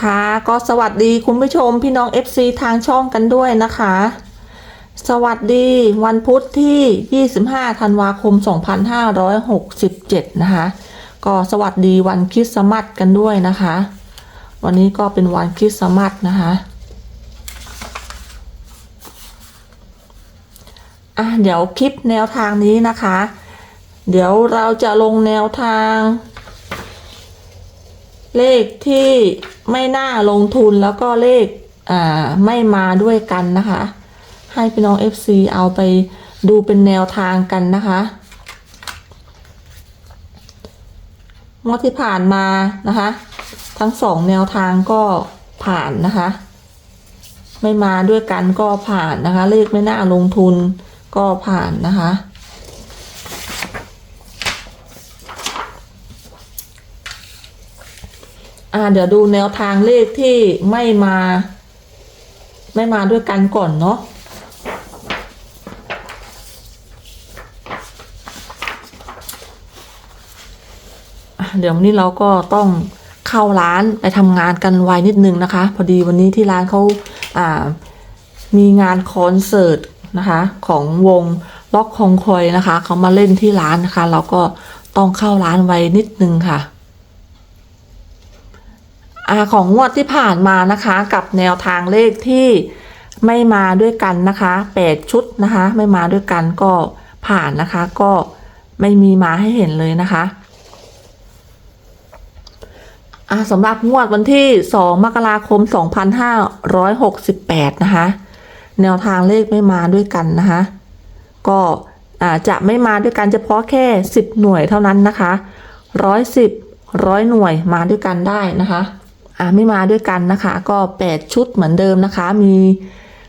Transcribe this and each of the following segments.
ค่ะ ก็สวัสดีคุณผู้ชมพี่น้อง FC ทางช่องกันด้วยนะคะ สวัสดีวันพุธที่ 25 ธันวาคม 2567 นะคะ ก็สวัสดีวันคริสต์มาสกันด้วยนะคะ วันนี้ก็เป็นวันคริสต์มาสนะคะอะเดี๋ยวคลิปแนวทางนี้นะคะ เดี๋ยวเราจะลงแนวทาง เลขที่ ไม่น่าลงทุนแล้วก็เลขอ่าไม่มาด้วยกันนะคะ ให้พี่น้อง FC เอาไปดูเป็นแนวทางกันนะคะงวดที่ผ่านมานะคะ ทั้งสองแนวทางก็ผ่านนะคะ ไม่มาด้วยกันก็ผ่านนะคะ เลขไม่น่าลงทุนก็ผ่านนะคะ อ่า เดี๋ยวดูแนวทางเลขที่ไม่มา ไม่มาด้วยกันก่อนเนาะเดี๋ยววันนี้เราก็ต้องเข้าร้านไปทำงานกันไวนิดนึงนะคะ พอดีวันนี้ที่ร้านเขาอ่ามีงานคอนเสิร์ตนะคะ ของวงล็อกคองคอยนะคะเขามาเล่นที่ร้านนะคะ เราก็ต้องเข้าร้านไวนิดนึงค่ะ อของงวดที่ผ่านมานะคะ กับแนวทางเลขที่ไม่มาด้วยกันนะคะแปดชุดนะคะ ไม่มาด้วยกันก็ผ่านนะคะ ก็ไม่มีมาให้เห็นเลยนะคะสำหรับงวดวันที่ 2 มกราคม 2568 นะคะ แนวทางเลขไม่มาด้วยกันนะคะ ก็จะไม่มาด้วยกันเฉพาะแค่ 10 หน่วยเท่านั้นนะคะ 110ร้อยหน่วยมาด้วยกันได้นะคะ อ่าไม่มาด้วยกันนะคะ ก็ 8 ชุดเหมือนเดิมนะคะ มี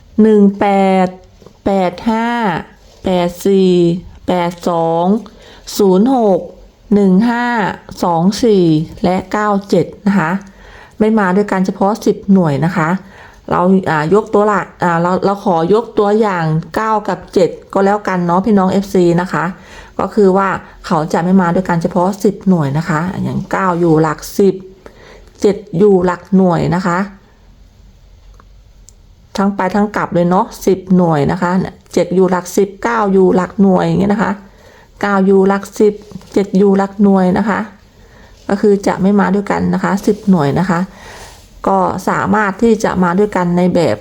1 8 8 5 8 4 8 2 0 6 1 5 2 4 และ 97 นะคะ ไม่มาด้วยกันเฉพาะ 10 หน่วยนะคะ เราอ่ายกตัวลักอ่าเราเราขอยกตัวอย่าง 9 กับ 7 ก็แล้วกันเนาะพี่น้อง FC นะคะ ก็คือว่าเขาจะไม่มาด้วยกันเฉพาะ 10 หน่วยนะคะ อย่าง 9 อยู่หลัก 10 7อยู่หลักหน่วยนะคะ ทั้งไปทั้งกลับเลยเนาะ10หน่วยนะคะเนี่ย7อยู่หลัก10 9อยู่หลักหน่วยอย่างเงี้ยนะคะ9อยู่หลัก10 7อยู่หลักหน่วยนะคะ ก็คือจะไม่มาด้วยกันนะคะ10หน่วยนะคะ ก็สามารถที่จะมาด้วยกันในแบบ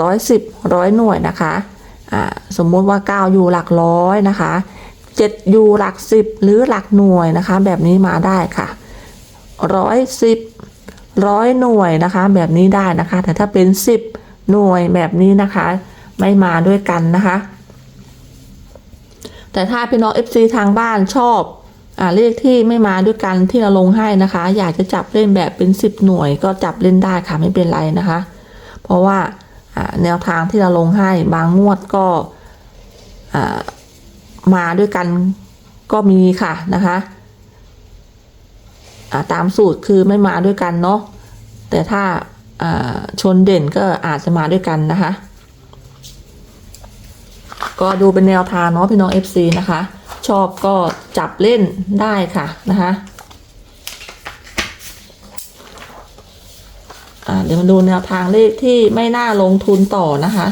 ร้อยสิบร้อยหน่วยนะคะสมมุติว่า 9 อยู่หลักร้อยนะคะ 7 อยู่หลักสิบหรือหลักหน่วยนะคะ แบบนี้มาได้ค่ะร้อยสิบ ร้อยหน่วยนะคะ แบบนี้ได้นะคะ แต่ถ้าเป็น 10 หน่วยแบบนี้นะคะ ไม่มาด้วยกันนะคะ แต่ถ้าพี่น้อง FC ทางบ้านชอบอ่าเลขที่ไม่มาด้วยกันที่เราลงให้นะคะ อยากจะจับเล่นแบบเป็น 10 หน่วยก็จับเล่นได้ค่ะไม่เป็นไรนะคะ เพราะว่าแนวทางที่เราลงให้บางงวดก็อ่ามาด้วยกันก็มีค่ะนะคะ ตามสูตรคือไม่มาด้วยกันเนาะแต่ถ้าชนเด่นก็อาจจะมาด้วยกันนะคะ ก็ดูเป็นแนวทางเนาะพี่น้อง FC นะคะ ชอบก็จับเล่นได้ค่ะนะคะเดี๋ยวมาดูแนวทางเลขที่ไม่น่าลงทุนต่อนะคะ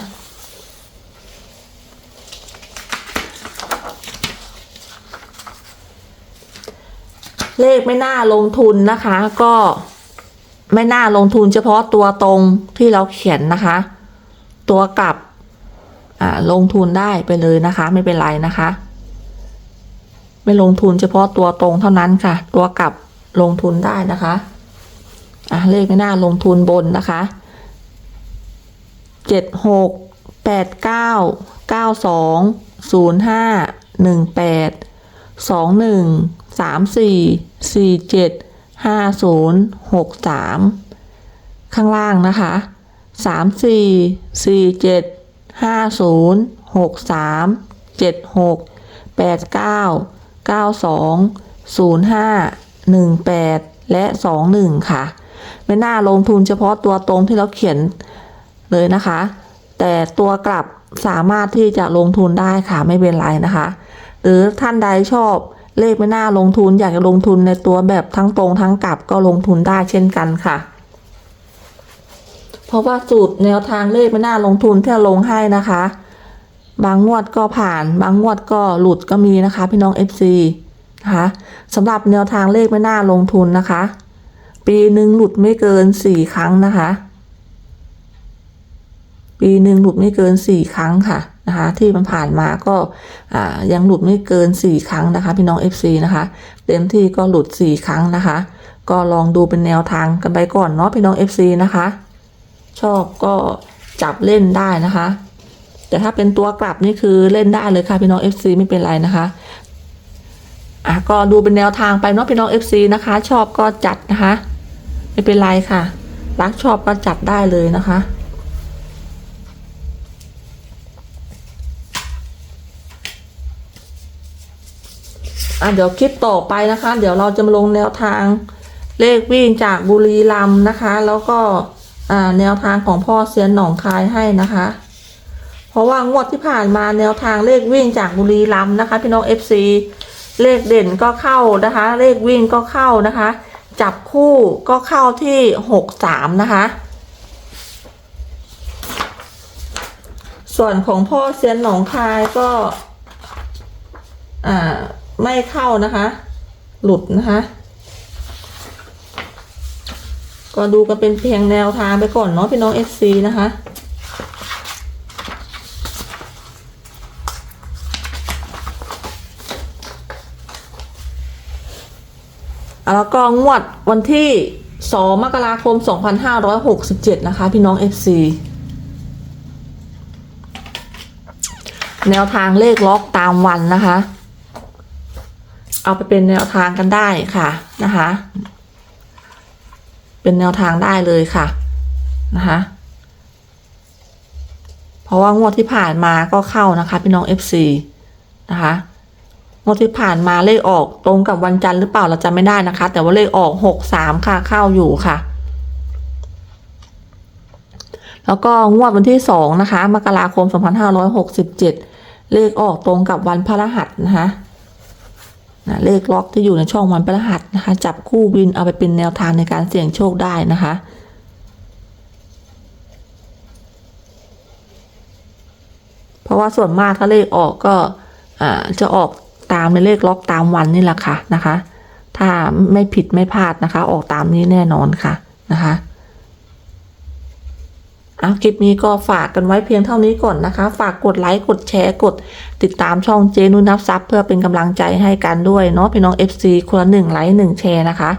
เลขไม่น่าลงทุนนะคะ ก็ไม่น่าลงทุนเฉพาะตัวตรงที่เราเขียนนะคะ ตัวกลับลงทุนได้ไปเลยนะคะ ไม่เป็นไรนะคะ ไม่ลงทุนเฉพาะตัวตรงเท่านั้นค่ะ ตัวกลับลงทุนได้นะคะอะเลขไม่น่าลงทุนบนนะคะเจ็ดหกแปดเก้าเก้าสองศูนย์ห้าหนึ่งแปดสองหนึ่ง สามสี่สี่เจ็ดห้าศูนย์หกสามข้างล่างนะคะสามสี่สี่เจ็ดห้าศูนย์หกสามเจ็ดหกแปดเก้าเก้าสองศูนย์ห้าหนึ่งแปดและสองหนึ่งค่ะ ไม่น่าลงทุนเฉพาะตัวตรงที่เราเขียนเลยนะคะ แต่ตัวกลับสามารถที่จะลงทุนได้ค่ะไม่เป็นไรนะคะ หรือท่านใดชอบ เลขไม่น่าลงทุนอยากจะลงทุนในตัวแบบทั้งตรงทั้งกลับก็ลงทุนได้เช่นกันค่ะ เพราะว่าสูตรแนวทางเลขไม่น่าลงทุนที่ลงให้นะคะ บางงวดก็ผ่าน บางงวดก็หลุดก็มีนะคะ พี่น้อง FC นะคะสำหรับแนวทางเลขไม่น่าลงทุนนะคะ ปีหนึ่งหลุดไม่เกินสี่ครั้งนะคะ ปีหนึ่งหลุดไม่เกินสี่ครั้งค่ะ นะคะที่มันผ่านมาก็ยังหลุดไม่เกินสี่ครั้งนะคะ พี่น้อง FC นะคะเต็มที่ก็หลุดสี่ครั้งนะคะ ก็ลองดูเป็นแนวทางกันไปก่อนเนาะพี่น้อง FC นะคะ ชอบก็จับเล่นได้นะคะ แต่ถ้าเป็นตัวกลับนี่คือเล่นได้เลยค่ะพี่น้อง FC ไม่เป็นไรนะคะอะก็ดูเป็นแนวทางไปเนาะพี่น้อง FC นะคะ ชอบก็จัดนะคะ ไม่เป็นไรค่ะ รักชอบก็จัดได้เลยนะคะ อะเดี๋ยวคลิปต่อไปนะคะ เดี๋ยวเราจะมาลงแนวทางเลขวิ่งจากบุรีรัมย์นะคะ แล้วก็อ่าแนวทางของพ่อเซียนหนองคายให้นะคะ เพราะว่างวดที่ผ่านมาแนวทางเลขวิ่งจากบุรีรัมย์นะคะ พี่น้อง FC เลขเด่นก็เข้านะคะ เลขวิ่งก็เข้านะคะ จับคู่ก็เข้าที่หกสามนะคะ ส่วนของพ่อเซียนหนองคายก็อ่า ไม่เข้านะคะ หลุดนะคะ ก็ดูกันเป็นเพียงแนวทางไปก่อนเนาะพี่น้อง FC นะคะแล้วก็งวดวันที่ 2 มกราคม 2567 นะคะ พี่น้อง FC แนวทางเลขล็อกตามวันนะคะ เอาไปเป็นแนวทางกันได้ค่ะนะคะ เป็นแนวทางได้เลยค่ะนะคะเพราะว่างวดที่ผ่านมาก็เข้านะคะพี่น้อง FC นะคะงวดที่ผ่านมาเลขออกตรงกับวันจันทร์หรือเปล่าเราจำไม่ได้นะคะ แต่ว่าเลขออกหกสามค่ะเข้าอยู่ค่ะ แล้วก็งวดวันที่สองนะคะมกราคม2567เจ็ดเลขออกตรงกับวันพฤหัสนะคะ นะเลขล็อกที่อยู่ในช่องวันพฤหัสนะคะ จับคู่บินเอาไปเป็นแนวทางในการเสี่ยงโชคได้นะคะเพราะว่าส่วนมากถ้าเลขออกก็จะออกตามในเลขล็อกตามวันนี่แหละค่ะนะคะ ถ้าไม่ผิดไม่พลาดนะคะ ออกตามนี้แน่นอนค่ะนะคะ เอาคลิปนี้ก็ฝากกันไว้เพียงเท่านี้ก่อนนะคะ ฝากกดไลค์กดแชร์กด ติดตามช่องเจนุนับซับเพื่อเป็นกำลังใจให้กันด้วยเนาะพี่น้อง FC คนละหนึ่งไลค์หนึ่งแชร์นะคะ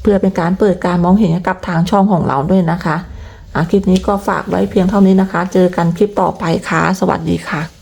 เพื่อเป็นการเปิดการมองเห็นกับทางช่องของเราด้วยนะคะอะคลิปนี้ก็ฝากไว้เพียงเท่านี้นะคะ เจอกันคลิปต่อไปค่ะ สวัสดีค่ะ